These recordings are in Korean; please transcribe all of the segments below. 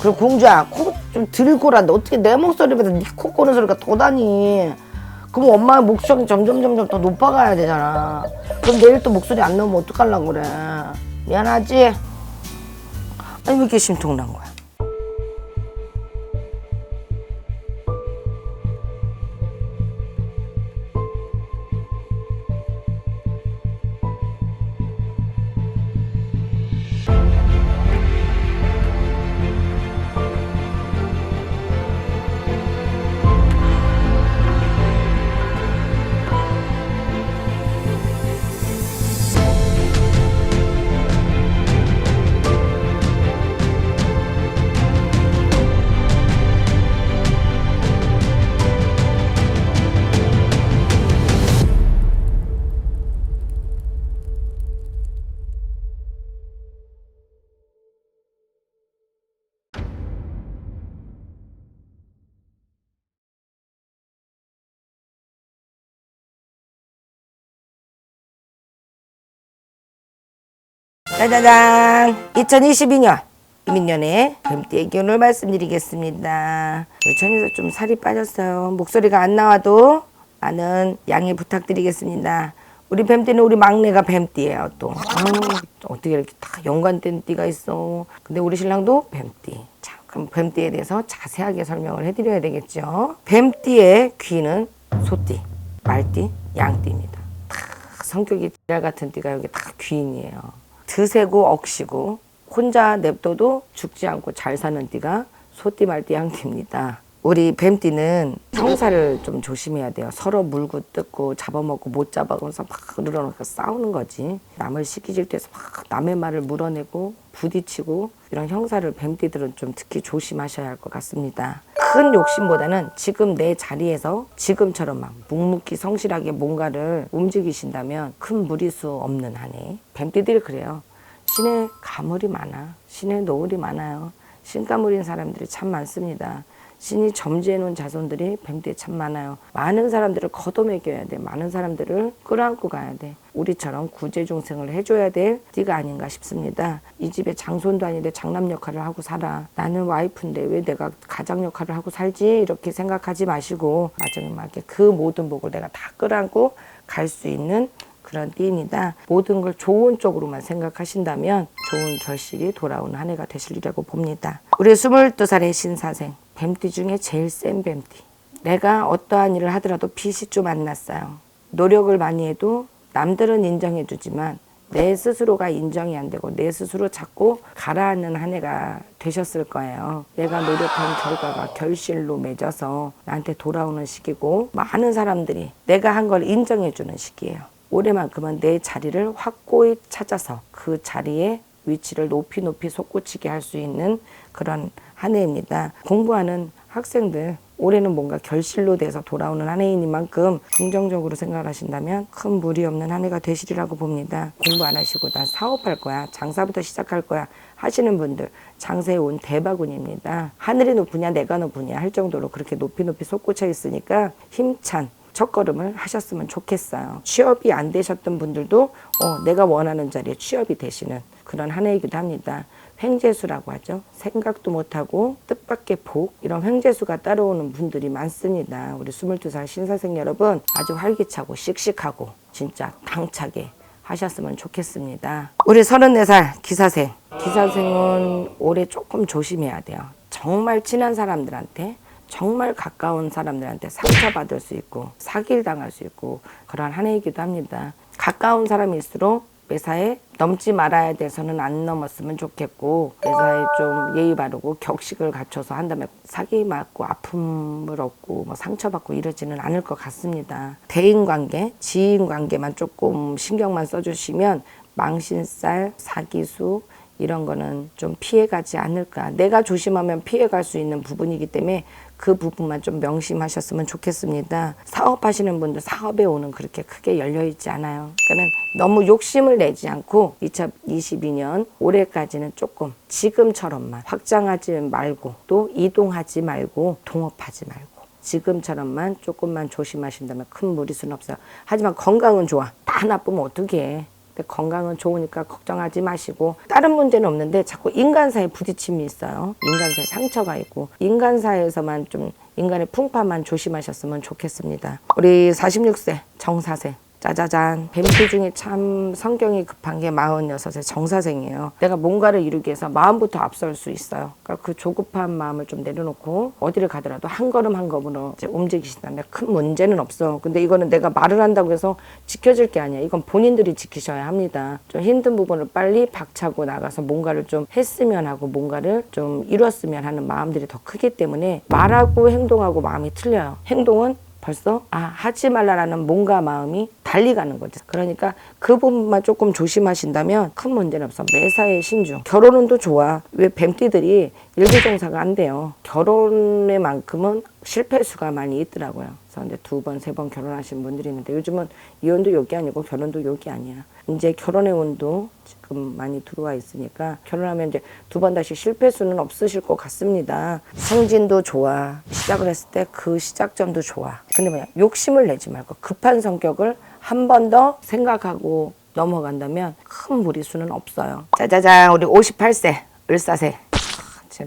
그리고 공주야 코 좀 들고란데 어떻게 내 목소리보다 네 코 꼬는 소리가 더 나니? 그럼 엄마의 목소리 점점 점점 더 높아가야 되잖아. 그럼 내일 또 목소리 안 나오면 어떡하려고 그래? 미안하지? 아니 왜 이렇게 심통난 거야 짜자잔 2022년 이민년의 금띠의 기운을 말씀드리겠습니다. 우리 천이도 좀 살이 빠졌어요. 목소리가 안 나와도 많은 양해 부탁드리겠습니다. 우리 뱀띠는 우리 막내가 뱀띠예요 또. 아유, 어떻게 이렇게 다 연관된 띠가 있어? 근데 우리 신랑도 뱀띠. 자 그럼 뱀띠에 대해서 자세하게 설명을 해드려야 되겠죠? 뱀띠의 귀는 소띠 말띠 양띠입니다. 다 성격이 지랄 같은 띠가 여기 다 귀인이에요 드세고 억시고 혼자 냅둬도 죽지 않고 잘 사는 띠가 소띠 말띠 양띠입니다. 우리 뱀띠는 형사를 좀 조심해야 돼요. 서로 물고 뜯고 잡아먹고 못 잡아서 막 늘어놓고 싸우는 거지. 남을 시기질 때서 막 남의 말을 물어내고 부딪히고 이런 형사를 뱀띠들은 좀 특히 조심하셔야 할 것 같습니다. 큰 욕심보다는 지금 내 자리에서 지금처럼 막 묵묵히 성실하게 뭔가를 움직이신다면 큰 무리수 없는 한 해. 뱀띠들이 그래요. 신의 가물이 많아. 신의 노을이 많아요. 신가물인 사람들이 참 많습니다. 신이 점지해 놓은 자손들이 뱀띠에 참 많아요. 많은 사람들을 걷어먹여야 돼. 많은 사람들을 끌어안고 가야 돼. 우리처럼 구제중생을 해줘야 될 띠가 아닌가 싶습니다. 이 집에 장손도 아닌데 장남 역할을 하고 살아. 나는 와이프인데 왜 내가 가장 역할을 하고 살지? 이렇게 생각하지 마시고 마지막에 그 모든 복을 내가 다 끌어안고 갈 수 있는 그런 띠입니다. 모든 걸 좋은 쪽으로만 생각하신다면 좋은 결실이 돌아오는 한 해가 되시리라고 봅니다. 우리 22살의 신사생, 뱀띠 중에 제일 센 뱀띠. 내가 어떠한 일을 하더라도 빛이 좀 안 났어요. 노력을 많이 해도 남들은 인정해 주지만 내 스스로가 인정이 안 되고 내 스스로 자꾸 가라앉는 한 해가 되셨을 거예요. 내가 노력한 결과가 결실로 맺어서 나한테 돌아오는 시기고 많은 사람들이 내가 한 걸 인정해 주는 시기예요. 올해만큼은 내 자리를 확고히 찾아서 그 자리에 위치를 높이 높이 솟구치게 할 수 있는 그런 한 해입니다. 공부하는 학생들 올해는 뭔가 결실로 돼서 돌아오는 한 해이니만큼 긍정적으로 생각하신다면 큰 무리 없는 한 해가 되시리라고 봅니다. 공부 안 하시고 난 사업할 거야, 장사부터 시작할 거야 하시는 분들 장세에 온 대바군입니다. 하늘이 높으냐 내가 높으냐 할 정도로 그렇게 높이 높이 솟구쳐 있으니까 힘찬 첫걸음을 하셨으면 좋겠어요. 취업이 안 되셨던 분들도 어, 내가 원하는 자리에 취업이 되시는 그런 한 해이기도 합니다. 횡재수라고 하죠. 생각도 못하고 뜻밖의 복 이런 횡재수가 따라오는 분들이 많습니다. 우리 22살 신사생 여러분 아주 활기차고 씩씩하고 진짜 당차게 하셨으면 좋겠습니다. 우리 34살 기사생. 기사생은 올해 조금 조심해야 돼요. 정말 친한 사람들한테 정말 가까운 사람들한테 상처받을 수 있고 사기를 당할 수 있고 그런 한 해이기도 합니다. 가까운 사람일수록 매사에 넘지 말아야 돼서는 안 넘었으면 좋겠고 매사에 좀 예의 바르고 격식을 갖춰서 한다면 사기 맞고 아픔을 얻고 뭐 상처받고 이러지는 않을 것 같습니다. 대인 관계, 지인 관계만 조금 신경만 써주시면 망신살, 사기수 이런 거는 좀 피해가지 않을까. 내가 조심하면 피해갈 수 있는 부분이기 때문에 그 부분만 좀 명심하셨으면 좋겠습니다. 사업하시는 분들 사업에 오는 그렇게 크게 열려 있지 않아요. 그러니까 너무 욕심을 내지 않고 2022년 올해까지는 조금 지금처럼만 확장하지 말고 또 이동하지 말고 동업하지 말고 지금처럼만 조금만 조심하신다면 큰 무리수는 없어요. 하지만 건강은 좋아. 다 나쁘면 어떻게 해. 근데 건강은 좋으니까 걱정하지 마시고 다른 문제는 없는데 자꾸 인간사에 부딪힘이 있어요. 인간사에 상처가 있고 인간사에서만 좀 인간의 풍파만 조심하셨으면 좋겠습니다. 우리 46세 정사생 짜자잔. 뱀피 중에 참 성경이 급한 게 46세 정사생이에요. 내가 뭔가를 이루기 위해서 마음부터 앞설 수 있어요. 그러니까 그 조급한 마음을 좀 내려놓고 어디를 가더라도 한 걸음 한 걸음으로 이제 움직이신다면 큰 문제는 없어. 근데 이거는 내가 말을 한다고 해서 지켜질 게 아니야. 이건 본인들이 지키셔야 합니다. 좀 힘든 부분을 빨리 박차고 나가서 뭔가를 좀 했으면 하고 뭔가를 좀 이뤘으면 하는 마음들이 더 크기 때문에 말하고 행동하고 마음이 틀려요. 행동은 벌써 아 하지 말라라는 뭔가 마음이 달리 가는 거죠. 그러니까 그 부분만 조금 조심하신다면 큰 문제는 없어. 매사에 신중. 결혼운도 좋아. 왜 뱀띠들이 일부종사가 안 돼요. 결혼에 만큼은 실패 수가 많이 있더라고요. 그래서 이제 두 번, 세 번 결혼하신 분들이 있는데 요즘은 이혼도 욕이 아니고 결혼도 욕이 아니야. 이제 결혼의 운도 지금 많이 들어와 있으니까 결혼하면 이제 두 번 다시 실패 수는 없으실 것 같습니다. 성진도 좋아. 시작을 했을 때 그 시작점도 좋아. 근데 뭐냐 욕심을 내지 말고 급한 성격을 한 번 더 생각하고 넘어간다면 큰 무리수는 없어요. 짜자잔 우리 58세 을사세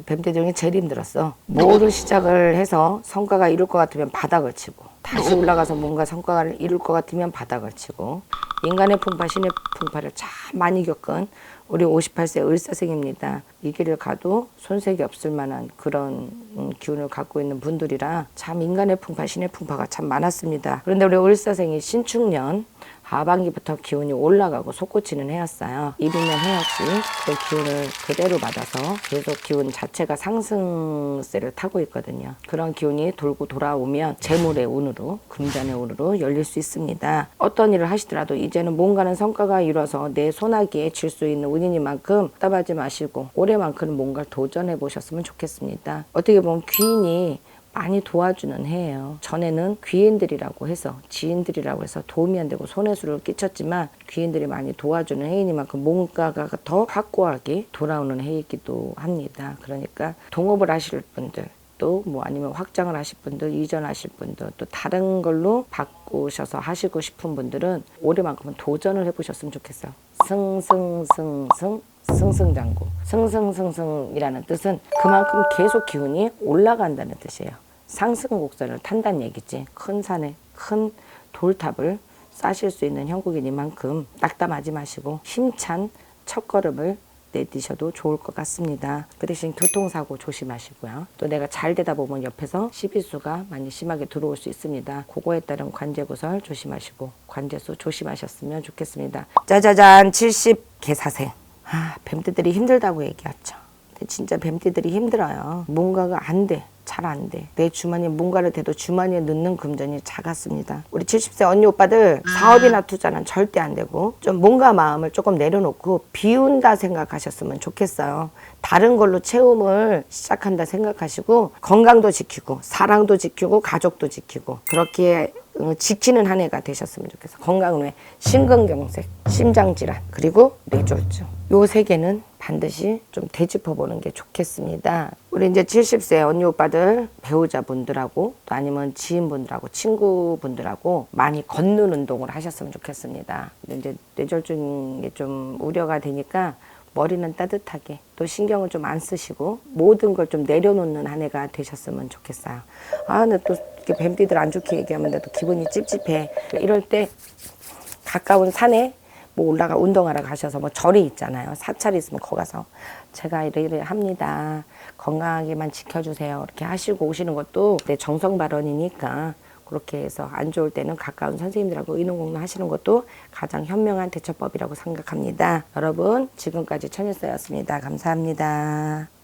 뱀대 중에 제일 힘들었어. 뭐를 시작을 해서 성과가 이룰 것 같으면 바닥을 치고 다시 올라가서 뭔가 성과를 이룰 것 같으면 바닥을 치고 인간의 풍파, 신의 풍파를 참 많이 겪은 우리 58세 을사생입니다. 이 길을 가도 손색이 없을 만한 그런 음, 기운을 갖고 있는 분들이라 참 인간의 풍파, 신의 풍파가 참 많았습니다. 그런데 우리 을사생이 신축년 하반기부터 기운이 올라가고 솟구치는 해였어요. 이비년 해였지 그 기운을 그대로 받아서 계속 기운 자체가 상승세를 타고 있거든요. 그런 기운이 돌고 돌아오면 재물의 운으로 금전의 운으로 열릴 수 있습니다. 어떤 일을 하시더라도 이제는 뭔가는 성과가 이뤄서 내 손아귀에 질 수 있는 운이니만큼 답하지 마시고 올해만큼은 뭔가를 도전해 보셨으면 좋겠습니다. 어떻게 보면 귀인이 많이 도와주는 해예요. 전에는 귀인들이라고 해서 지인들이라고 해서 도움이 안 되고 손해수를 끼쳤지만 귀인들이 많이 도와주는 해이니만큼 뭔가가 더 확고하게 돌아오는 해이기도 합니다. 그러니까 동업을 하실 분들 또뭐 아니면 확장을 하실 분들, 이전하실 분들, 또 다른 걸로 바꾸셔서 하시고 싶은 분들은 올해만큼은 도전을 해보셨으면 좋겠어요. 승승승승 승승장구. 승승승승이라는 뜻은 그만큼 계속 기운이 올라간다는 뜻이에요. 상승 곡선을 탄다는 얘기지. 큰 산에 큰 돌탑을 쌓으실 수 있는 형국이니만큼 낙담하지 마시고 힘찬 첫걸음을 내디셔도 좋을 것 같습니다. 그 대신 교통사고 조심하시고요. 또 내가 잘 되다 보면 옆에서 시비수가 많이 심하게 들어올 수 있습니다. 그거에 따른 관제구설 조심하시고 관제수 조심하셨으면 좋겠습니다. 짜자잔 70 개사생. 아, 뱀떼들이 힘들다고 얘기했죠. 근데 진짜 뱀떼들이 힘들어요. 뭔가가 안 돼. 잘 안 돼. 내 주머니에 뭔가를 대도 주머니에 넣는 금전이 작았습니다. 우리 70세 언니 오빠들 사업이나 투자는 절대 안 되고 좀 뭔가 마음을 조금 내려놓고 비운다 생각하셨으면 좋겠어요. 다른 걸로 채움을 시작한다 생각하시고 건강도 지키고 사랑도 지키고 가족도 지키고 그렇게 어, 지키는 한 해가 되셨으면 좋겠어. 건강은 왜? 심근경색, 심장질환, 그리고 뇌졸중. 요 세 개는 반드시 좀 되짚어 보는 게 좋겠습니다. 우리 이제 70세 언니 오빠들 배우자분들하고 또 아니면 지인분들하고 친구분들하고 많이 걷는 운동을 하셨으면 좋겠습니다. 근데 이제 뇌졸중이 좀 우려가 되니까 머리는 따뜻하게 또 신경을 좀 안 쓰시고 모든 걸 좀 내려놓는 한 해가 되셨으면 좋겠어요. 아, 근데 또 이렇게 뱀띠들 안 좋게 얘기하면 나도 기분이 찝찝해. 이럴 때 가까운 산에 뭐 올라가 운동하러 가셔서 뭐 절이 있잖아요. 사찰이 있으면 거기 가서 제가 이래 합니다. 건강하게만 지켜주세요. 이렇게 하시고 오시는 것도 내 정성 발언이니까 그렇게 해서 안 좋을 때는 가까운 선생님들하고 의논공론 하시는 것도 가장 현명한 대처법이라고 생각합니다. 여러분 지금까지 천일서였습니다. 감사합니다.